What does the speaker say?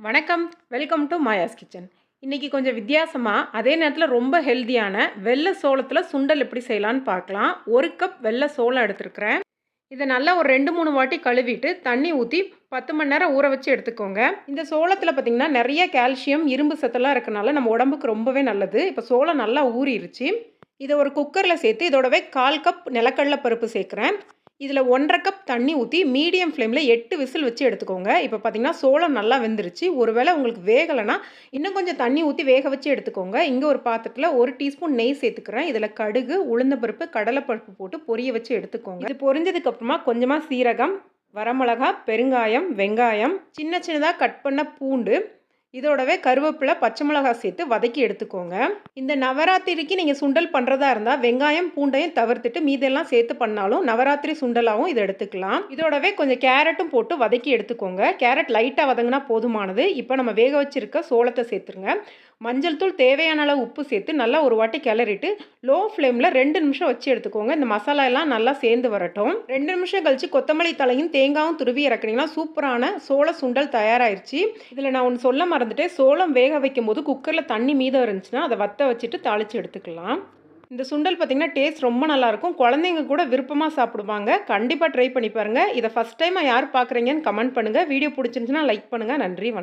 வணக்கம். Welcome to Maya's kitchen இன்றைக்கி கொஞ்சம் வித்தியாசமாக அதே நேரத்தில் ரொம்ப ஹெல்த்தியான வெள்ளை சோளத்தில் சுண்டல் எப்படி செய்யலான்னு பார்க்கலாம். ஒரு கப் வெள்ளை சோளம் எடுத்துருக்கிறேன். இதை நல்லா ஒரு ரெண்டு மூணு வாட்டி கழுவிட்டு தண்ணி ஊற்றி பத்து மணி நேரம் ஊற வச்சு எடுத்துக்கோங்க. இந்த சோளத்தில் பார்த்திங்கன்னா நிறைய கால்சியம் இரும்பு சத்தெல்லாம் இருக்கனால நம்ம உடம்புக்கு ரொம்பவே நல்லது. இப்போ சோளம் நல்லா ஊறிடுச்சு இதை ஒரு குக்கரில் சேர்த்து இதோடவே கால் கப் நிலக்கடலை பருப்பு சேர்க்குறேன். இதில் ஒன்றரை கப் தண்ணி ஊற்றி மீடியம் ஃப்ளேமில் எட்டு விசில் வச்சு எடுத்துக்கோங்க. இப்போ பார்த்தீங்கன்னா சோளம் நல்லா வெந்துருச்சு. ஒருவேளை உங்களுக்கு வேகலைன்னா இன்னும் கொஞ்சம் தண்ணி ஊற்றி வேக வச்சு எடுத்துக்கோங்க. இங்கே ஒரு பாத்திரத்தில் ஒரு டீஸ்பூன் நெய் சேர்த்துக்கிறேன். இதில் கடுகு உளுந்தப்பருப்பு கடலைப்பருப்பு போட்டு பொரிய வச்சு எடுத்துக்கோங்க. இது பொரிஞ்சதுக்கப்புறமா கொஞ்சமாக சீரகம் வரமிளகா பெருங்காயம் வெங்காயம் சின்ன சின்னதாக கட் பண்ண பூண்டு இதோடவே கருவேப்பிலை பச்சை மிளகாய் சேர்த்து வதக்கி எடுத்துக்கோங்க. இந்த நவராத்திரிக்கு நீங்கள் சுண்டல் பண்ணுறதா இருந்தால் வெங்காயம் பூண்டையும் தவிர்த்துட்டு மீதெல்லாம் சேர்த்து பண்ணாலும் நவராத்திரி சுண்டலாகவும் இதை எடுத்துக்கலாம். இதோடவே கொஞ்சம் கேரட்டும் போட்டு வதக்கி எடுத்துக்கோங்க. கேரட் லைட்டாக வதங்கினா போதுமானது. இப்போ நம்ம வேக வச்சிருக்க சோளத்தை சேர்த்துருங்க. மஞ்சள் தூள் தேவையான அளவு உப்பு சேர்த்து நல்லா ஒரு வாட்டி கிளறிட்டு லோ ஃப்ளேமில் ரெண்டு நிமிஷம் வச்சு எடுத்துக்கோங்க. இந்த மசாலா எல்லாம் நல்லா சேர்ந்து வரட்டும். ரெண்டு நிமிஷம் கழிச்சு கொத்தமல்லி தலையும் தேங்காயும் துருவி இறக்குனீங்கன்னா சூப்பரான சோள சுண்டல் தயாராகிருச்சு இதில் நான் ஒன்று சொல்ல மறந்துட்டேன். சோளம் வேக வைக்கும் போது குக்கரில் தண்ணி மீதம் இருந்துச்சுன்னா அதை வத்த வச்சுட்டு தாளித்து எடுத்துக்கலாம். இந்த சுண்டல் பார்த்திங்கன்னா டேஸ்ட் ரொம்ப நல்லாயிருக்கும் குழந்தைங்க கூட விருப்பமாக சாப்பிடுவாங்க. கண்டிப்பாக ட்ரை பண்ணி பாருங்கள் இதை ஃபஸ்ட் டைமாக யார் பார்க்குறீங்கன்னு கமெண்ட் பண்ணுங்கள் வீடியோ பிடிச்சிருந்துச்சுன்னா லைக் பண்ணுங்கள் நன்றி வணக்கம்.